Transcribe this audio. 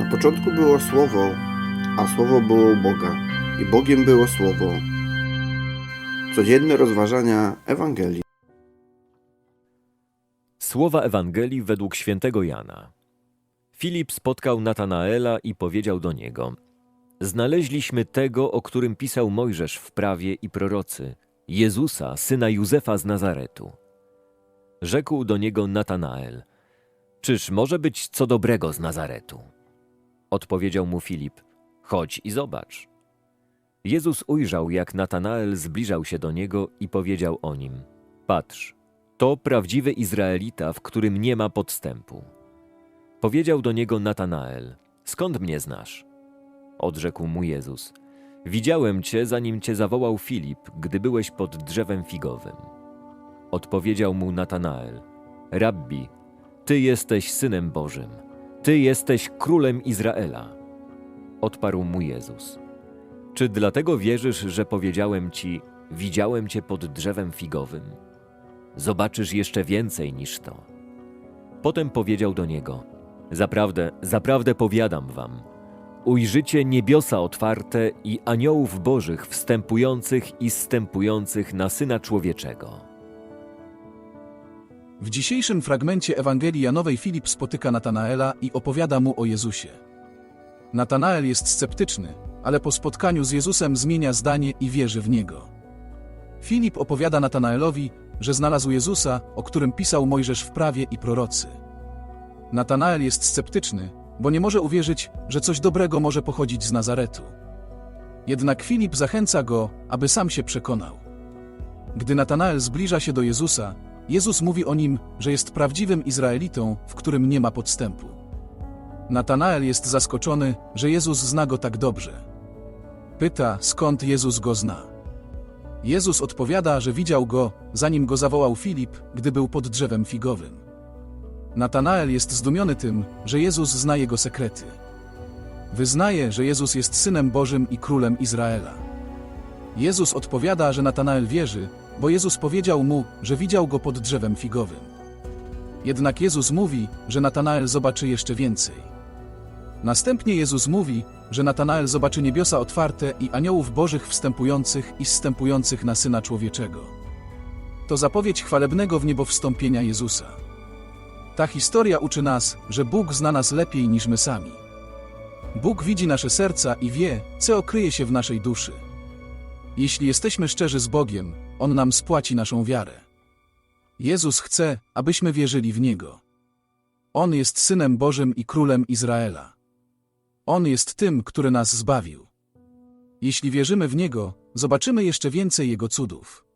Na początku było Słowo, a Słowo było u Boga, i Bogiem było Słowo. Codzienne rozważania Ewangelii. Słowa Ewangelii według świętego Jana. Filip spotkał Natanaela i powiedział do niego: Znaleźliśmy tego, o którym pisał Mojżesz w prawie i prorocy, Jezusa, syna Józefa z Nazaretu. Rzekł do niego Natanael: Czyż może być co dobrego z Nazaretu? Odpowiedział mu Filip: Chodź i zobacz. Jezus ujrzał, jak Natanael zbliżał się do niego i powiedział o nim: Patrz, to prawdziwy Izraelita, w którym nie ma podstępu. Powiedział do niego Natanael: Skąd mnie znasz? Odrzekł mu Jezus: Widziałem cię, zanim cię zawołał Filip, gdy byłeś pod drzewem figowym. Odpowiedział mu Natanael: Rabbi, ty jesteś synem Bożym, ty jesteś królem Izraela. Odparł mu Jezus: Czy dlatego wierzysz, że powiedziałem ci: Widziałem cię pod drzewem figowym? zobaczysz jeszcze więcej niż to. Potem powiedział do niego: Zaprawdę, zaprawdę powiadam wam, ujrzycie niebiosa otwarte i aniołów bożych wstępujących i zstępujących na syna człowieczego. W dzisiejszym fragmencie Ewangelii Janowej Filip spotyka Natanaela i opowiada mu o Jezusie. Natanael jest sceptyczny, ale po spotkaniu z Jezusem zmienia zdanie i wierzy w Niego. Filip opowiada Natanaelowi, że znalazł Jezusa, o którym pisał Mojżesz w prawie i prorocy. Natanael jest sceptyczny, bo nie może uwierzyć, że coś dobrego może pochodzić z Nazaretu. Jednak Filip zachęca go, aby sam się przekonał. Gdy Natanael zbliża się do Jezusa, Jezus mówi o nim, że jest prawdziwym Izraelitą, w którym nie ma podstępu. Natanael jest zaskoczony, że Jezus zna go tak dobrze. Pyta, skąd Jezus go zna. Jezus odpowiada, że widział go, zanim go zawołał Filip, gdy był pod drzewem figowym. Natanael jest zdumiony tym, że Jezus zna jego sekrety. Wyznaje, że Jezus jest synem Bożym i królem Izraela. Jezus odpowiada, że Natanael wierzy, bo Jezus powiedział mu, że widział go pod drzewem figowym. Jednak Jezus mówi, że Natanael zobaczy jeszcze więcej. Następnie Jezus mówi, że Natanael zobaczy niebiosa otwarte i aniołów bożych wstępujących i zstępujących na Syna Człowieczego. To zapowiedź chwalebnego w niebo wstąpienia Jezusa. Ta historia uczy nas, że Bóg zna nas lepiej niż my sami. Bóg widzi nasze serca i wie, co okryje się w naszej duszy. Jeśli jesteśmy szczerzy z Bogiem, On nam spłaci naszą wiarę. Jezus chce, abyśmy wierzyli w Niego. On jest Synem Bożym i Królem Izraela. On jest tym, który nas zbawił. Jeśli wierzymy w Niego, zobaczymy jeszcze więcej Jego cudów.